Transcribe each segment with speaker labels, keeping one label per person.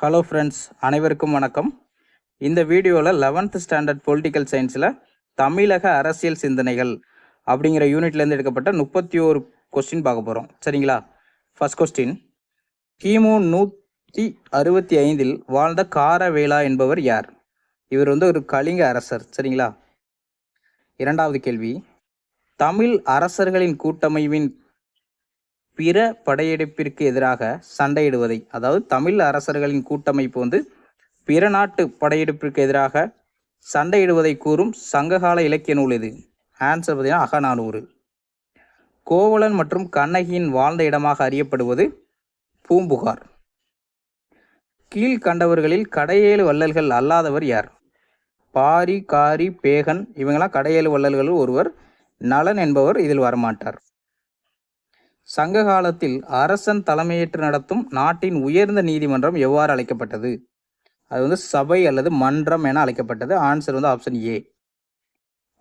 Speaker 1: Hello friends அனைவருக்கும் வணக்கம். இந்த வீடியோவில் லெவன்த் ஸ்டாண்டர்ட் பொலிட்டிக்கல் சயின்ஸில் தமிழக அரசியல் சிந்தனைகள் அப்படிங்கிற யூனிட்லேருந்து எடுக்கப்பட்ட முப்பத்தி ஓரு கொஸ்டின் பார்க்க போகிறோம் சரிங்களா? ஃபஸ்ட் கொஸ்டின் கிமு நூற்றி அறுபத்தி ஐந்தில் வாழ்ந்த காரவேலா என்பவர் யார்? இவர் வந்து ஒரு கலிங்க அரசர். சரிங்களா? இரண்டாவது கேள்வி. தமிழ் அரசர்களின் கூட்டமைவின் பிற படையெடுப்பிற்கு எதிராக சண்டையிடுவதை அதாவது தமிழ் அரசர்களின் கூட்டமைப்பு வந்து பிற நாட்டு படையெடுப்பிற்கு எதிராக சண்டையிடுவதை கூறும் சங்ககால இலக்கிய நூல் இது. ஆன்சர் பார்த்தீங்கன்னா அகநானூறு. கோவலன் மற்றும் கண்ணகியின் வாழ்ந்த இடமாக அறியப்படுவது பூம்புகார். கீழ்கண்டவர்களில் கடையேழு வள்ளல்கள் அல்லாதவர் யார்? பாரி காரி பேகன் இவங்களாம் கடையேழு வள்ளல்களில் ஒருவர். நலன் என்பவர் இதில் வரமாட்டார். சங்க காலத்தில் அரசன் தலைமையேற்று நடத்தும் நாட்டின் உயர்ந்த நீதிமன்றம் எவ்வாறு அழைக்கப்பட்டது? அது வந்து சபை அல்லது மன்றம் என அழைக்கப்பட்டது. ஆன்சர் வந்து ஆப்ஷன் ஏ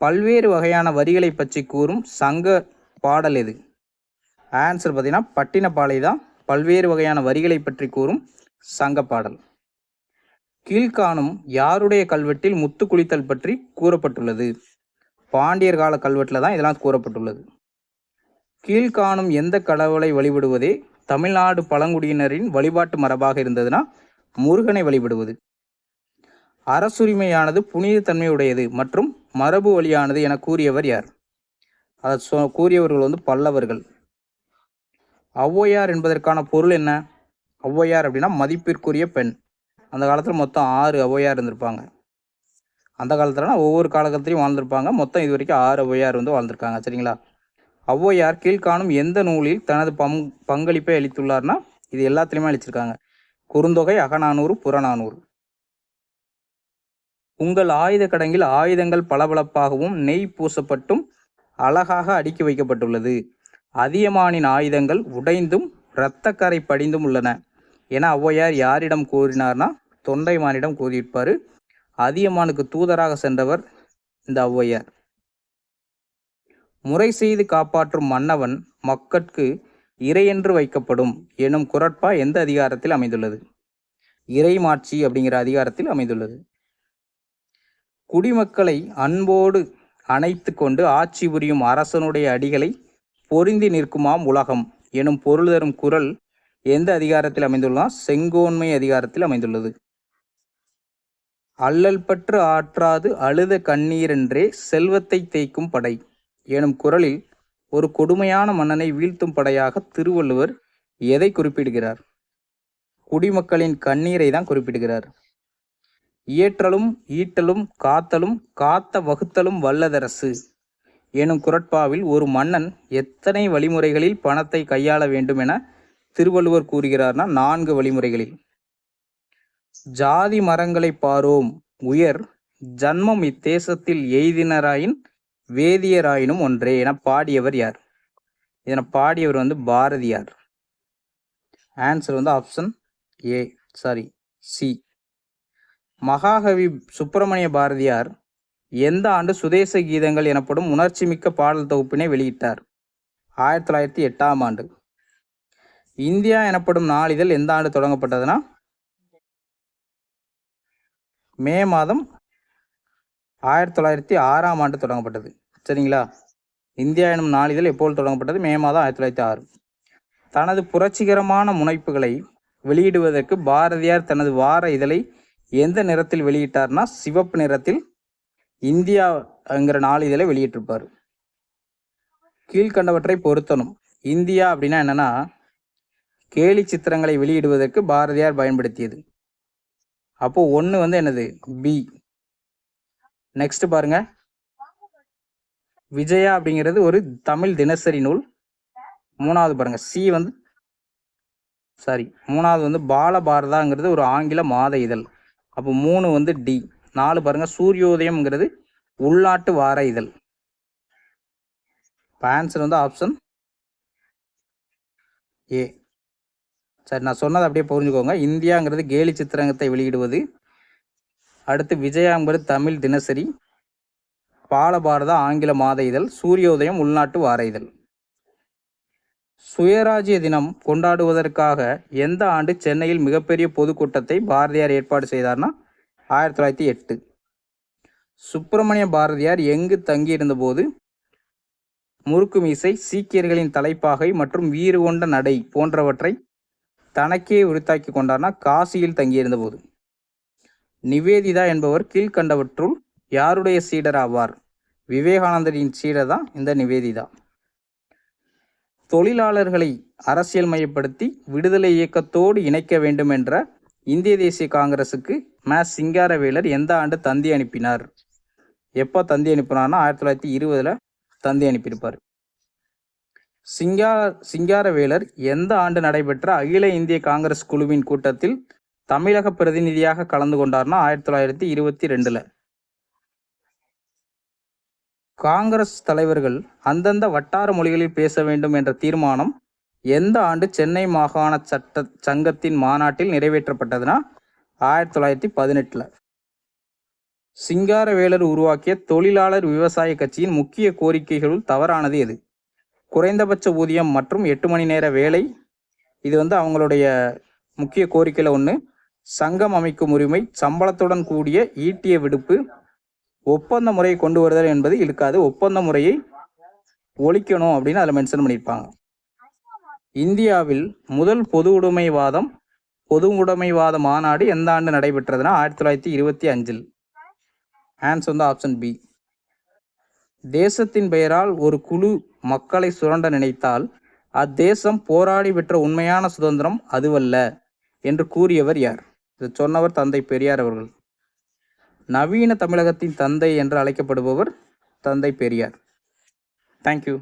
Speaker 1: பல்வேறு வகையான வரிகளை பற்றி கூறும் சங்க பாடல் எது? ஆன்சர் பார்த்தீங்கன்னா பட்டினப்பாலை தான் பல்வேறு வகையான வரிகளை பற்றி கூறும் சங்க பாடல். கீழ்காணும் யாருடைய கல்வெட்டில் முத்து குளித்தல் பற்றி கூறப்பட்டுள்ளது? பாண்டியர் கால கல்வெட்டில் தான் இதெல்லாம் கூறப்பட்டுள்ளது. கீழ்காணும் எந்த கடவுளை வழிபடுவதே தமிழ்நாடு பழங்குடியினரின் வழிபாட்டு மரபாக இருந்ததுன்னா முருகனை வழிபடுவது. அரசுரிமையானது புனித தன்மையுடையது மற்றும் மரபு வழியானது என கூறியவர் யார்? அதை சொ கூறியவர்கள் வந்து பல்லவர்கள். ஔவையார் என்பதற்கான பொருள் என்ன? ஔவையார் அப்படின்னா மதிப்பிற்குரிய பெண். அந்த காலத்தில் மொத்தம் ஆறு ஔவையார் இருந்திருப்பாங்க. அந்த காலத்துலனா ஒவ்வொரு காலகட்டத்திலையும் வாழ்ந்திருப்பாங்க. மொத்தம் இது வரைக்கும் ஆறு ஔவையார் வந்து வாழ்ந்திருக்காங்க. சரிங்களா? ஔவையார் கீழ்காணும் எந்த நூலில் தனது பங் பங்களிப்பை அளித்துள்ளார்னா இது எல்லாத்துலேயுமே அளிச்சிருக்காங்க. குறுந்தொகை அகநானூறு புறநானூறு. உங்கள் ஆயுத கடங்கில் ஆயுதங்கள் பளபளப்பாகவும் நெய் பூசப்பட்டும் அழகாக அடுக்கி வைக்கப்பட்டுள்ளது. அதியமானின் ஆயுதங்கள் உடைந்தும் இரத்தக்கரை படிந்தும் உள்ளன. என ஔவையார் யாரிடம் கூறினார்னா தொண்டைமானிடம் கூறியிருப்பார். அதியமானுக்கு தூதராக சென்றவர் இந்த ஔவையார். முறை செய்து காப்பாற்றும் மன்னவன் மக்கட்கு இறையென்று வைக்கப்படும் எனும் குரட்பா எந்த அதிகாரத்தில் அமைந்துள்ளது? இறைமாட்சி அப்படிங்கிற அதிகாரத்தில் அமைந்துள்ளது. குடிமக்களை அன்போடு அணைத்து கொண்டு ஆட்சி புரியும் அரசனுடைய அடிகளை பொருந்தி நிற்குமாம் உலகம் எனும் பொருள் தரும் குரல் எந்த அதிகாரத்தில் அமைந்துள்ளா செங்கோன்மை அதிகாரத்தில் அமைந்துள்ளது. அல்லல் பற்று ஆற்றாது அழுத கண்ணீரென்றே செல்வத்தை தேய்க்கும் படை. எனும் குரலில் ஒரு கொடுமையான மன்னனை வீழ்த்தும் படையாக திருவள்ளுவர் எதை குறிப்பிடுகிறார்? குடிமக்களின் கண்ணீரை தான் குறிப்பிடுகிறார். இயற்றலும் ஈட்டலும் காத்தலும் காத்த வகுத்தலும் வல்லதரசு எனும் குரட்பாவில் ஒரு மன்னன் எத்தனை வழிமுறைகளில் பணத்தை கையாள வேண்டும் என திருவள்ளுவர் கூறுகிறார்னா நான்கு வழிமுறைகளில். ஜாதி மரங்களை பாரோம் உயர் ஜன்மம் இத்தேசத்தில் எய்தினராயின் வேதியராயினும் ஒன்றே என பாடியவர் யார்? இதனை பாடியவர் வந்து பாரதியார். ஆன்சர் வந்து option A sorry C Mahakavi Subramania Bharathiyar எந்த ஆண்டு சுதேச கீதங்கள் எனப்படும் உணர்ச்சிமிக்க பாடல் தொகுப்பினை வெளியிட்டார்? ஆயிரத்தி தொள்ளாயிரத்தி எட்டாம் ஆண்டு. இந்தியா எனப்படும் நாளிதழ் எந்த ஆண்டு தொடங்கப்பட்டதுன்னா? மே மாதம் ஆயிரத்தி தொள்ளாயிரத்தி ஆறாம் ஆண்டு தொடங்கப்பட்டது. சரிங்களா? இந்தியா எனும் நாளிதழ் எப்போது தொடங்கப்பட்டது? மே மாதம் ஆயிரத்தி தொள்ளாயிரத்தி ஆறு. தனது புரட்சிகரமான முனைப்புகளை வெளியிடுவதற்கு பாரதியார் தனது வார இதழை எந்த நிறத்தில் வெளியிட்டார்னா சிவப்பு நிறத்தில் இந்தியாங்கிற நாளிதழை வெளியிட்டிருப்பார். கீழ்கண்டவற்றை பொருத்தணும். இந்தியா அப்படின்னா என்னன்னா கேலி சித்திரங்களை வெளியிடுவதற்கு பாரதியார் பயன்படுத்தியது. அப்போது ஒன்று வந்து என்னது? பி. நெக்ஸ்ட் பாருங்க. விஜயா அப்படிங்கிறது ஒரு தமிழ் தினசரி நூல். மூணாவது பாருங்க. சி வந்து சாரி மூணாவது வந்து பாலபாரதாங்கிறது ஒரு ஆங்கில மாத இதழ். அப்போ மூணு வந்து டி நாலு பாருங்க. சூரியோதயம்ங்கிறது உள்நாட்டு வார இதழ். இப்போ ஆன்சர் வந்து ஆப்ஷன் ஏ சரி நான் சொன்னதை அப்படியே புரிஞ்சுக்கோங்க. இந்தியாங்கிறது கேலி சித்திரங்கத்தை வெளியிடுவது. அடுத்து விஜயாங்கிறது தமிழ் தினசரி பாலபாரத ஆங்கில மாத இதழ் சூரியோதயம் உள்நாட்டு வார இதழ். சுயராஜ்ய தினம் கொண்டாடுவதற்காக எந்த ஆண்டு சென்னையில் மிகப்பெரிய பொதுக்கூட்டத்தை பாரதியார் ஏற்பாடு செய்தார்னா ஆயிரத்தி தொள்ளாயிரத்தி எட்டு. சுப்பிரமணிய பாரதியார் எங்கு தங்கியிருந்தபோது முறுக்கு மீசை சீக்கியர்களின் தலைப்பாகை மற்றும் வீறு கொண்ட நடை போன்றவற்றை தனக்கே உரித்தாக்கி கொண்டார்னா காசியில் தங்கியிருந்தபோது. நிவேதிதா என்பவர் கீழ்கண்டவற்றுள் யாருடைய சீடர் ஆவார் விவேகானந்தரின் சீடர் தான் இந்த நிவேதிதா. தொழிலாளர்களை அரசியல் மையப்படுத்தி விடுதலை இயக்கத்தோடு இணைக்க வேண்டும் என்ற இந்திய தேசிய காங்கிரசுக்கு ம. சிங்காரவேலர் எந்த ஆண்டு தந்தி அனுப்பினார்? எப்போ தந்தி அனுப்பினார்னா ஆயிரத்தி தொள்ளாயிரத்தி இருபதில் தந்தி அனுப்பியிருப்பார். சிங்கா சிங்காரவேலர் எந்த ஆண்டு நடைபெற்ற அகில இந்திய காங்கிரஸ் குழுவின் கூட்டத்தில் தமிழக பிரதிநிதியாக கலந்து கொண்டார்னா ஆயிரத்தி தொள்ளாயிரத்தி இருபத்தி ரெண்டுல. காங்கிரஸ் தலைவர்கள் அந்தந்த வட்டார மொழிகளில் பேச வேண்டும் என்ற தீர்மானம் எந்த ஆண்டு சென்னை மாகாண சட்ட சங்கத்தின் மாநாட்டில் நிறைவேற்றப்பட்டதுன்னா ஆயிரத்தி தொள்ளாயிரத்தி பதினெட்டில். சிங்காரவேலர் உருவாக்கிய தொழிலாளர் விவசாய கட்சியின் முக்கிய கோரிக்கைகளுள் தவறானது எது? குறைந்தபட்ச ஊதியம் மற்றும் எட்டு மணி நேர வேலை. இது வந்து அவங்களுடைய முக்கிய கோரிக்கையில் ஒன்று சங்கம் அமைக்கும் உரிமை சம்பளத்துடன் கூடிய ஈட்டிய விடுப்பு ஒப்பந்த முறையை கொண்டு வருதல் என்பது இழுக்காது. ஒப்பந்த முறையை ஒழிக்கணும் அப்படின்னு அதில் மென்ஷன் பண்ணியிருப்பாங்க இந்தியாவில் முதல் பொது உடைமைவாதம் பொது உடைமைவாத மாநாடு எந்த ஆண்டு நடைபெற்றதுன்னா ஆயிரத்தி தொள்ளாயிரத்தி இருபத்தி அஞ்சில். ஆன்ஸ் வந்து ஆப்ஷன் பி தேசத்தின் பெயரால் ஒரு குழு மக்களை சுரண்ட நினைத்தால் அத்தேசம் போராடி பெற்ற உண்மையான சுதந்திரம் அதுவல்ல என்று கூறியவர் யார்? இது சொன்னவர் தந்தை பெரியார் அவர்கள். நவீன தமிழகத்தின் தந்தை என்று அழைக்கப்படுபவர் தந்தை பெரியார். தேங்க்யூ